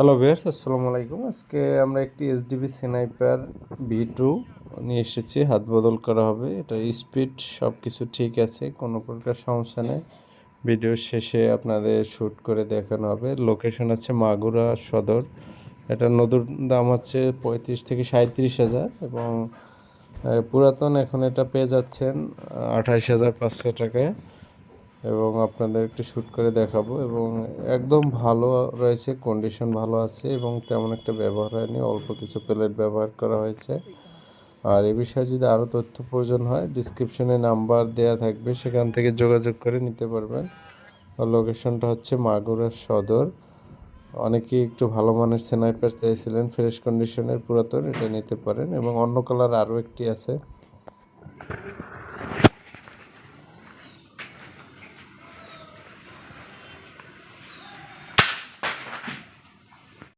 Hello Beers আসসালামু আলাইকুম আজকে আমরা একটি এসডিবি স্নাইপার বি টু নিয়ে এসেছি। হাত বদল করা হবে। এটা স্পিড সব কিছু ঠিক আছে। কোনো প্রকার সমস্যা নেই। ভিডিও শেষে আপনাদের শ্যুট করে দেখানো হবে। লোকেশন হচ্ছে মাগুরা সদর। এটা নদুর দাম হচ্ছে পঁয়ত্রিশ থেকে সাঁত্রিশ হাজার এবং পুরাতন এখন এটা পেয়ে যাচ্ছেন আঠাশ হাজার পাঁচশো টাকায়। এবং আপনাদের একটু শ্যুট করে দেখাবো এবং একদম ভালো রয়েছে কন্ডিশন ভালো আছে এবং তেমন একটা ব্যবহার হয়নি, অল্প কিছু প্লেট ব্যবহার করা হয়েছে। আর এ বিষয়ে যদি আরও তথ্য প্রয়োজন হয় ডিসক্রিপশনে নাম্বার দেয়া থাকবে, সেখান থেকে যোগাযোগ করে নিতে পারবেন। লোকেশনটা হচ্ছে মাগুরার সদর। অনেকেই একটু ভালো মানের স্নাইপার চাইছিলেন ফ্রেশ কন্ডিশনের পুরাতন, এটা নিতে পারেন এবং অন্য কালার আরও একটি আছে।